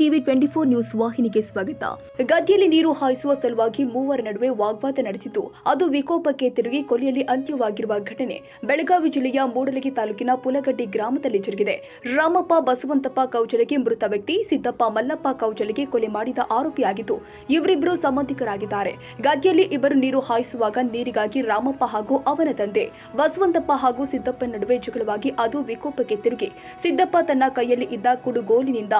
TV twenty four news ವಾಹಿನಿಗೆ ಸ್ವಾಗತ. ಗದ್ದೆಯಲ್ಲಿ ನೀರು ಹಾಯಿಸುವ ಸಲುವಾಗಿ ಮೂವರ ನಡುವೆ ವಾಗ್ವಾದ ನಡೆಸಿತು ಅದು ವಿಕೋಪಕ್ಕೆ ತಿರುಗಿ ಕೊಲೆಯಲ್ಲಿ ಅಂತ್ಯವಾಗಿರುವ ಘಟನೆ ಬೆಳಗಾವಿ ಜಿಲ್ಲೆಯ ಮೂಡಲಗಿ ತಾಲೂಕಿನ ಪುಲಗಡ್ಡಿ ಗ್ರಾಮದಲ್ಲಿ ಜರುಗಿದೆ. ರಾಮಪ್ಪ ಬಸವಂತಪ್ಪ ಕೌಜಲಗಿ ಮೃತ ವ್ಯಕ್ತಿ, ಸಿದ್ದಪ್ಪ ಮಲ್ಲಪ್ಪ ಕೌಜಲಗಿ ಕೊಲೆ ಮಾಡಿದ ಆರೋಪಿಯಾಗಿದ್ದು ಇವರಿಬ್ಬರು ಸಂಬಂಧಿಕರಾಗಿದ್ದಾರೆ. ಗದ್ದೆಯಲ್ಲಿ ಇಬ್ಬರು ನೀರು ಹಾಯಿಸುವಾಗ ನೀರಿಗಾಗಿ ರಾಮಪ್ಪ ಹಾಗೂ ಅವನ ತಂದೆ, ಬಸವಂತಪ್ಪ ಹಾಗೂ ಸಿದ್ದಪ್ಪ ನಡುವೆ ಜಗಳವಾಗಿ ಅದು ವಿಕೋಪಕ್ಕೆ ತಿರುಗಿ. ಸಿದ್ದಪ್ಪ ತನ್ನ ಕೈಯಲ್ಲಿ ಇದ್ದ ಕುಡುಗೋಲಿನಿಂದ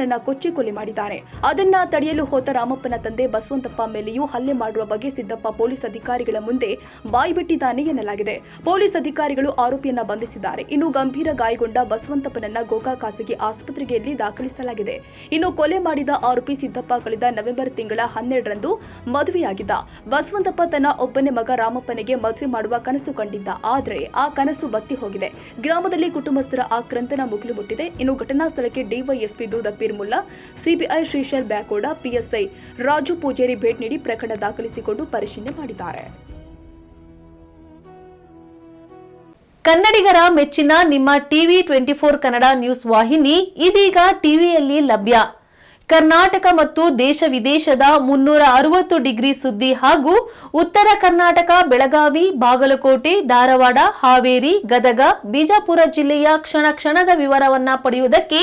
ರಾಮಪ್ಪನನ್ನ ಕೊಚ್ಚಿ ಕೊಲೆ ಮಾಡಿದ್ದಾರೆ. ಅದನ್ನ ತಡೆಯಲು ಹೋತ ರಾಮಪ್ಪನ ತಂದೆ ಬಸವಂತಪ್ಪ ಮೇಲೆಯೂ ಹಲ್ಲೆ ಮಾಡುವ ಬಗ್ಗೆ ಸಿದ್ದಪ್ಪ ಪೊಲೀಸ್ ಅಧಿಕಾರಿಗಳ ಮುಂದೆ ಬಾಯ್ಬಿಟ್ಟಿದ್ದಾನೆ ಎನ್ನಲಾಗಿದೆ. ಪೊಲೀಸ್ ಅಧಿಕಾರಿಗಳು ಆರೋಪಿಯನ್ನ ಬಂಧಿಸಿದ್ದಾರೆ. ಇನ್ನು ಗಂಭೀರ ಗಾಯಗೊಂಡ ಬಸವಂತಪ್ಪನನ್ನ ಗೋಕಾ ಖಾಸಗಿ ಆಸ್ಪತ್ರೆಯಲ್ಲಿ ದಾಖಲಿಸಲಾಗಿದೆ. ಇನ್ನು ಕೊಲೆ ಮಾಡಿದ ಆರೋಪಿ ಸಿದ್ದಪ್ಪ ಕಳೆದ ನವೆಂಬರ್ ತಿಂಗಳ ಹನ್ನೆರಡರಂದು ಮದುವೆಯಾಗಿದ್ದ. ಬಸವಂತಪ್ಪ ತನ್ನ ಒಬ್ಬನೇ ಮಗ ರಾಮಪ್ಪನಿಗೆ ಮದುವೆ ಮಾಡುವ ಕನಸು ಕಂಡಿದ್ದ. ಆದರೆ ಆ ಕನಸು ಬತ್ತಿ ಹೋಗಿದೆ. ಗ್ರಾಮದಲ್ಲಿ ಕುಟುಂಬಸ್ಥರ ಆಕ್ರಂತನ ಮುಗಿಲು ಮುಟ್ಟಿದೆ. ಇನ್ನು ಘಟನಾ ಸ್ಥಳಕ್ಕೆ DYSP Mulla CBI Shrishail Byakoda, PSI Raju Pujeri ಭೇಟಿ ನೀಡಿ ಪ್ರಕರಣ ದಾಖಲಿಸಿಕೊಂಡು ಪರಿಶೀಲನೆ ಮಾಡಿದ್ದಾರೆ. ಕನ್ನಡಿಗರ ಮೆಚ್ಚಿನ ನಿಮ್ಮ TV twenty four Kannada news ವಾಹಿನಿ ಇದೀಗ ಟಿವಿಯಲ್ಲಿ ಲಭ್ಯ. ಕರ್ನಾಟಕ ಮತ್ತು ದೇಶ ವಿದೇಶದ ಮುನ್ನೂರ ಅರವತ್ತು ಡಿಗ್ರಿ ಸುದ್ದಿ ಹಾಗೂ ಉತ್ತರ ಕರ್ನಾಟಕ, ಬೆಳಗಾವಿ, ಬಾಗಲಕೋಟೆ, ಧಾರವಾಡ, ಹಾವೇರಿ, ಗದಗ, ಬಿಜಾಪುರ ಜಿಲ್ಲೆಯ ಕ್ಷಣ ಕ್ಷಣದ ವಿವರವನ್ನ ಪಡೆಯುವುದಕ್ಕೆ